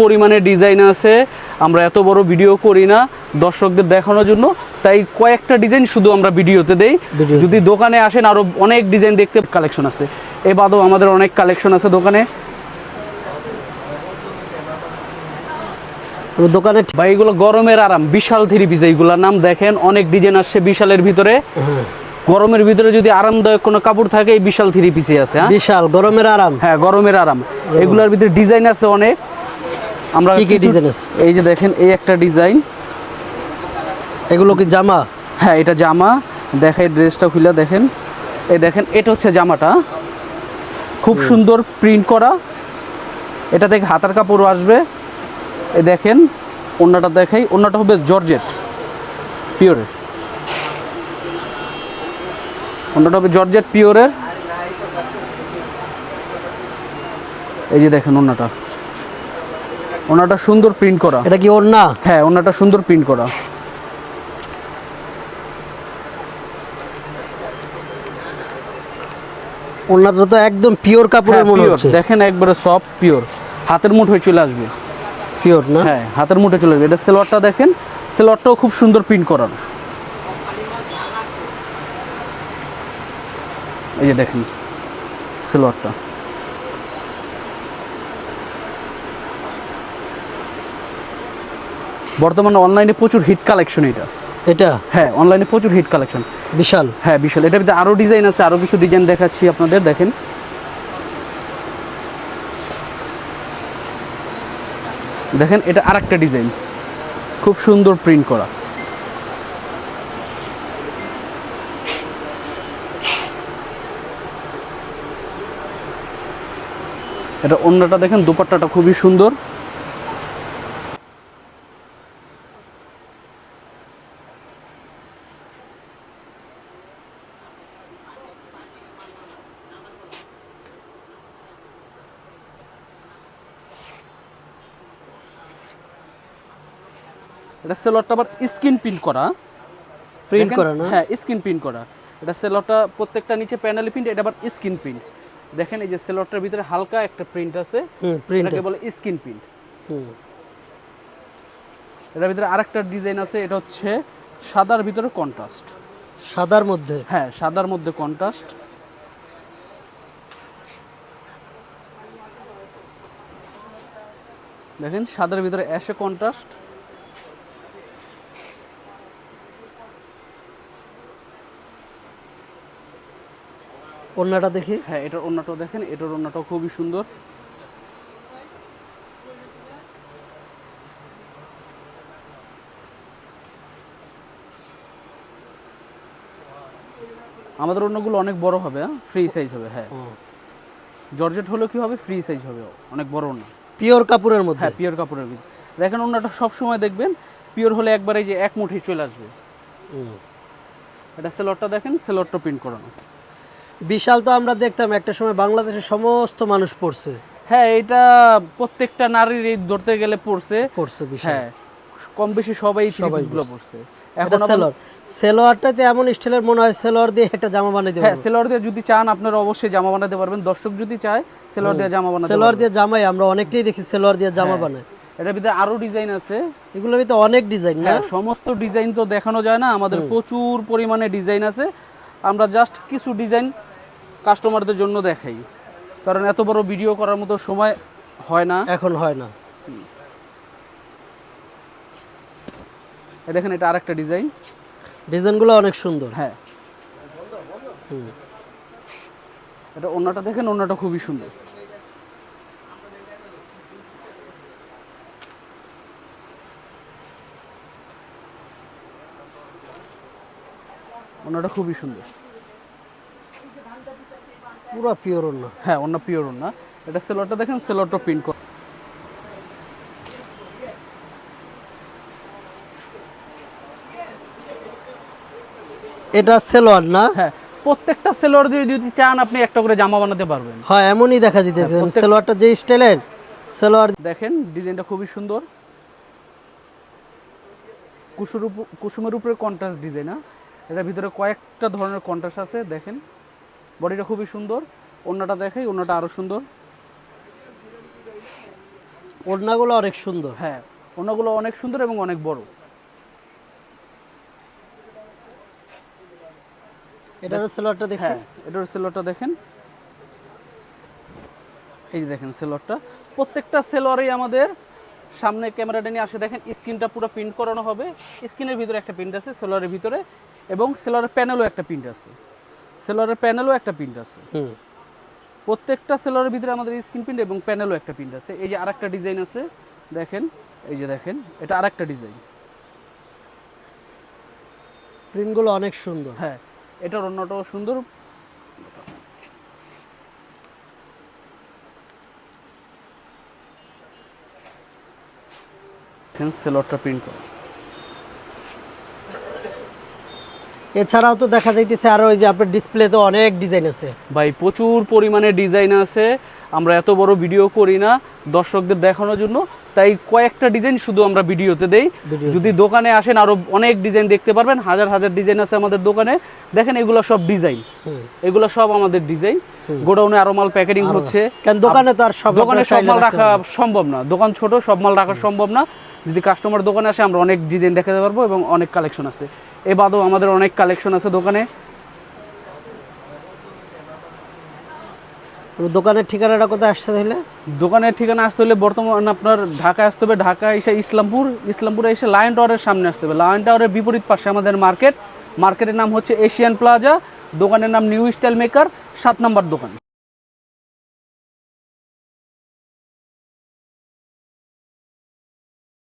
পরিমাণে ডিজাইন আছে। আমরা এত বড় ভিডিও করি না দর্শকদের দেখানোর জন্য। তাই কয়েকটা ডিজাইন শুধু আমরা ভিডিওতে দেই। যদি দোকানে আসেন আরও অনেক ডিজাইন দেখতে কালেকশন আছে। এ বাদেও আমাদের অনেক কালেকশন আছে দোকানে। দোকানে বা এগুলো গরমের আরাম। বিশাল থ্রি পিস এইগুলোর নাম দেখেন। অনেক ডিজাইন আসছে বিশালের ভিতরে। হ্যাঁ, গরমের ভিতরে যদি আরামদায়ক কোনো কাপড় থাকে এই বিশাল থ্রি পিসে আছে হ্যাঁ? বিশাল গরমের আরাম। হ্যাঁ গরমের আরাম। এগুলোর ভিতরে ডিজাইন আছে অনেক। আমরা কি কি ডিজাইন আছে? এই যে দেখেন এই একটা ডিজাইন এগুলো কি জামা? হ্যাঁ এটা জামা। দেখাই ড্রেসটা খুলে দেখেন। এই দেখেন এটা হচ্ছে জামাটা। খুব সুন্দর প্রিন্ট করা। এটা থেকে হাতার কাপড়ও আসবে। এই দেখেন অন্যটা দেখাই। অন্যটা হবে জর্জেট পিওরের অন্যটা হবে জর্জেট পিওরের এই যে দেখেন অন্যটা ওনাটা সুন্দর প্রিন্ট করা। এটা কি ওড়না? হ্যাঁ ওনাটা সুন্দর প্রিন্ট করা। ওড়নাটা তো একদম পিওর কাপড়ের হ্যাঁ, মনে হচ্ছে। দেখেন একবারে সফট পিওর হাতের মুঠ হয়ে চলে আসবে। পিওর না? হ্যাঁ হাতের মুঠে চলে আসবে। এটা সেলোয়ারটা দেখেন সেলোয়ারটাও খুব সুন্দর প্রিন্ট করানো এই যে দেখেন সেলোয়ারটা। বর্তমানে অনলাইনে প্রচুর হিট কালেকশন এটা। এটা? হ্যাঁ অনলাইনে প্রচুর হিট কালেকশন বিশাল। হ্যাঁ বিশাল। এটার ভিতরে আরও ডিজাইন আছে আরও কিছু ডিজাইন দেখাচ্ছি আপনাদের দেখেন। দেখেন এটা আরেকটা ডিজাইন খুব সুন্দর প্রিন্ট করা। এটা অন্যটা দেখেন দুপাট্টাটা খুবই সুন্দর। এটা সেলরটা আবার স্কিন প্রিন্ট করা। প্রিন্ট করা না? হ্যাঁ স্কিন প্রিন্ট করা। এটা সেলরটা প্রত্যেকটা নিচে প্যানেল প্রিন্ট এটা আবার স্কিন প্রিন্ট। দেখেন এই যে সেলরটার ভিতরে হালকা একটা প্রিন্ট আছে। এটাকে বলে স্কিন প্রিন্ট। হুম। এটার ভিতরে আরেকটা ডিজাইন আছে এটা হচ্ছে সাদার ভিতরে কন্ট্রাস্ট। সাদার মধ্যে? হ্যাঁ সাদার মধ্যে কন্ট্রাস্ট। দেখেন সাদার ভিতরে অ্যাশে কন্ট্রাস্ট। ওড়নাটা দেখি। হ্যাঁ এটার অন্যটাও দেখেন এটার অন্যটাও খুবই সুন্দর। আমাদের অন্যগুলো অনেক বড় হবে ফ্রি সাইজ হবে হ্যাঁ। জর্জেট হলেও কি হবে? ফ্রি সাইজ হবে অনেক বড় না পিওর কাপড়ের মধ্যে? হ্যাঁ পিওর কাপড়ের ভিতরে দেখেন অন্যটা সব সময় দেখবেন পিওর হলে একবারে যে এক মুঠি চলে আসবে। এটা সেলরটা দেখেন সেলরটা প্রিন্ট করানো। বিশাল তো আমরা দেখতাম একটা সময় বাংলাদেশের সমস্ত মানুষ পড়ছে। হ্যাঁ এটা প্রত্যেকটা নারীর ধরতে গেলে পড়ছে। পড়ছে বিশাল। হ্যাঁ কম বেশি সবাই সবাই গুলো পরছে। পড়ছে। এখন সেলর সেলোয়ারটাতে এমন স্টাইলের মনে হয় সেলোয়ার দিয়ে একটা জামা বানিয়ে দেবে হ্যাঁ সেলর দিয়ে যদি চান আপনারা অবশ্যই জামা বানাতে পারবেন। দর্শক যদি চায় সেলর দিয়ে জামা বানাতে সেলোয়ার দিয়ে জামাই আমরা অনেকটাই দেখি সেলোয়ার দিয়ে জামা হ্যাঁ। বানায়। এটার ভিতরে আরও ডিজাইন আছে। এগুলোর ভিতরে অনেক ডিজাইন না? হ্যাঁ সমস্ত ডিজাইন তো দেখানো যায় না। আমাদের প্রচুর পরিমাণে ডিজাইন আছে। আমরা জাস্ট কিছু ডিজাইন কাস্টমারদের জন্য দেখাই। কারণ এত বড় ভিডিও করার মতো সময় হয় না। এখন হয় না। দেখেন এটা আরেকটা ডিজাইন ডিজাইনগুলো অনেক সুন্দর। হ্যাঁ। এটা অন্যটা দেখেন অন্যটা খুবই সুন্দর। অন্যটা খুবই সুন্দর। পুরো পিওর না হ্যাঁ অন্য পিওর না এটা সেলরটা দেখেন সেলরটা প্রিন্ট কর এটা সেলোয়ার না? হ্যাঁ প্রত্যেকটা সেলর দিয়ে যদি চান আপনি একটা করে জামা বানাতে পারবেন। হয় এমনই দেখা দিতে হ্যাঁ, সেলোয়ারটা যে স্টাইলের সেলোয়ার দেখেন ডিজাইনটা খুবই সুন্দর। কুসুর কুসুমের উপরে কন্ট্রাস্ট ডিজাইন হ্যাঁ? এটার ভিতরে কয়েকটা ধরনের কন্ট্রাস্ট আছে দেখেন। বডিটা খুবই সুন্দর ওড়নাটা দেখাই ওড়নাটা আরও সুন্দর। ওড়নাগুলো অনেক সুন্দর। হ্যাঁ ওনাগুলো অনেক সুন্দর এবং অনেক বড়। এটার সেলোয়ারটা দেখেন। হ্যাঁ এটার সেলোয়ারটা দেখেন। এই যে দেখেন সেলোয়ারটা প্রত্যেকটা সেলোয়ারেই আমাদের সামনে ক্যামেরাটা নিয়ে আসে। দেখেন স্ক্রিনটা পুরো প্রিন্ট করানো হবে। স্ক্রিনের ভিতরে একটা প্রিন্ট আছে সেলোয়ারের ভিতরে। এবং সেলোয়ারের প্যানেলও একটা প্রিন্ট আছে। সেলোয়ারের প্যানেলও একটা প্রিন্ট আছে। প্রত্যেকটা সেলোয়ারের ভিতরে আমাদের স্ক্রিন প্রিন্ট এবং প্যানেলও একটা প্রিন্ট আছে। এই যে আরেকটা ডিজাইন আছে দেখেন এই যে দেখেন এটা আরেকটা ডিজাইন। প্রিন্টগুলো অনেক সুন্দর। হ্যাঁ এটার অন্যটাও সুন্দর। দেখেন সেলোয়ারটা প্রিন্ট করা। এছাড়াও তো দেখা যাইতেছে আরও ওই যে আপনার ডিসপ্লেতে অনেক ডিজাইন আছে। ভাই প্রচুর পরিমাণে ডিজাইন আছে। আমরা এত বড় ভিডিও করি না দর্শকদের দেখানোর জন্য। তাই কয়েকটা ডিজাইন শুধু আমরা ভিডিওতে দেই। যদি দোকানে আসেন আরও অনেক ডিজাইন দেখতে পারবেন। হাজার হাজার ডিজাইন আছে আমাদের দোকানে। দেখেন এগুলো সব ডিজাইন। এগুলো সব আমাদের ডিজাইন গোডাউনে আরও মাল প্যাকেটিং হচ্ছে। কারণ দোকানে তো আর সব দোকানে সব মাল রাখা সম্ভব না। দোকান ছোট সব মাল রাখা সম্ভব না। যদি কাস্টমার দোকানে আসে আমরা অনেক ডিজাইন দেখাতে পারব এবং অনেক কালেকশন আছে। এ বাদেও আমাদের অনেক কালেকশন আছে দোকানে। দোকানের ঠিকানাটা কোথায় আসতে তাহলে? দোকানের ঠিকানা আসতে হলে বর্তমান আপনার ঢাকা আসতে হবে ঢাকা এসে ইসলামপুর ইসলামপুরে এসে লায়ন টাওয়ারের সামনে আসতে হবে। লায়ন টাওয়ারের বিপরীত পাশে আমাদের মার্কেট। মার্কেটের নাম হচ্ছে এশিয়ান প্লাজা দোকানের নাম নিউ স্টাইল মেকার সাত নম্বর দোকান।